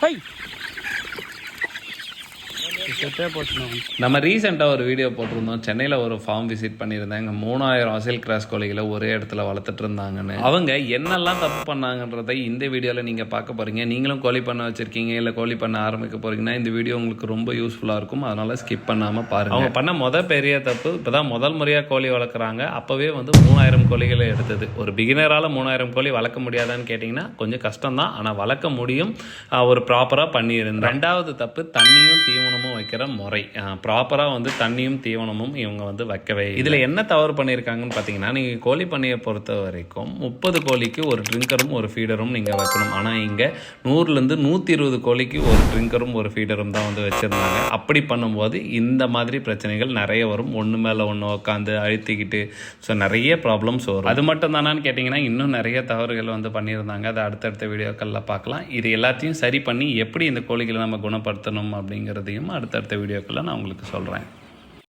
Hey! செட்டே நம்ம ரீசெண்டாக ஒரு வீடியோ போட்டிருந்தோம். சென்னையில் ஒரு ஃபார்ம் விசிட் பண்ணியிருந்தேன் இங்கே மூணாயிரம் அசல் கிராஸ் கோழிகளை ஒரே இடத்துல வளர்த்துட்டு இருந்தாங்கன்னு. அவங்க என்னெல்லாம் தப்பு பண்ணாங்கன்றதை இந்த வீடியோவில் நீங்கள் பார்க்க போகிறீங்க நீங்களும் கோழி பண்ண வச்சுருக்கீங்க இல்லை கோழி பண்ண ஆரம்பிக்க போகிறீங்கன்னா இந்த வீடியோ உங்களுக்கு ரொம்ப யூஸ்ஃபுல்லாக இருக்கும். அதனால் ஸ்கிப் பண்ணாமல் பாருங்கள் அவங்க பண்ண முத பெரிய தப்பு இப்போ தான் முதல் முறையாக கோழி வளர்க்குறாங்க. அப்போவே வந்து மூணாயிரம் கோழிகளை எடுத்தது. ஒரு பிகினரால் மூணாயிரம் கோழி வளர்க்க முடியாதான்னு கேட்டிங்கன்னா கொஞ்சம் கஷ்டம் தான் ஆனால் வளர்க்க முடியும் ஒரு ப்ராப்பராக பண்ணியிருந்தேன் ரெண்டாவது தப்பு தண்ணியும் தீவனமும் வைக்கிற முறை. ப்ராப்பராக வந்து தண்ணியும் தீவனமும் இவங்க வந்து வைக்கவே இதில் என்ன தவறு பண்ணியிருக்காங்கன்னு பார்த்தீங்கன்னா நீங்கள் கோழி பண்ணையை பொறுத்த வரைக்கும் முப்பது கோழிக்கு ஒரு ட்ரிங்கரும் ஒரு ஃபீடரும் நீங்கள் வைக்கணும். ஆனால் இங்கே நூறுலேருந்து நூற்றி இருபது கோழிக்கு ஒரு ட்ரிங்கரும் ஒரு ஃபீடரும் தான் வந்து வச்சுருந்தாங்க. அப்படி பண்ணும்போது இந்த மாதிரி பிரச்சனைகள் நிறைய வரும். ஒன்று மேலே ஒன்று உட்காந்து அழுத்திக்கிட்டு ஸோ நிறைய ப்ராப்ளம்ஸ் வரும். அது மட்டும் தானான்னு கேட்டிங்கன்னா இன்னும் நிறைய தவறுகள் வந்து பண்ணியிருந்தாங்க. அதை அடுத்தடுத்த வீடியோக்களில் பார்க்கலாம். இது எல்லாத்தையும் சரி பண்ணி எப்படி இந்த கோழிகளை நம்ம குணப்படுத்தணும் அப்படிங்கிறதையும் அடுத்த அடுத்த வீடியோக்களில் நான் உங்களுக்கு சொல்கிறேன்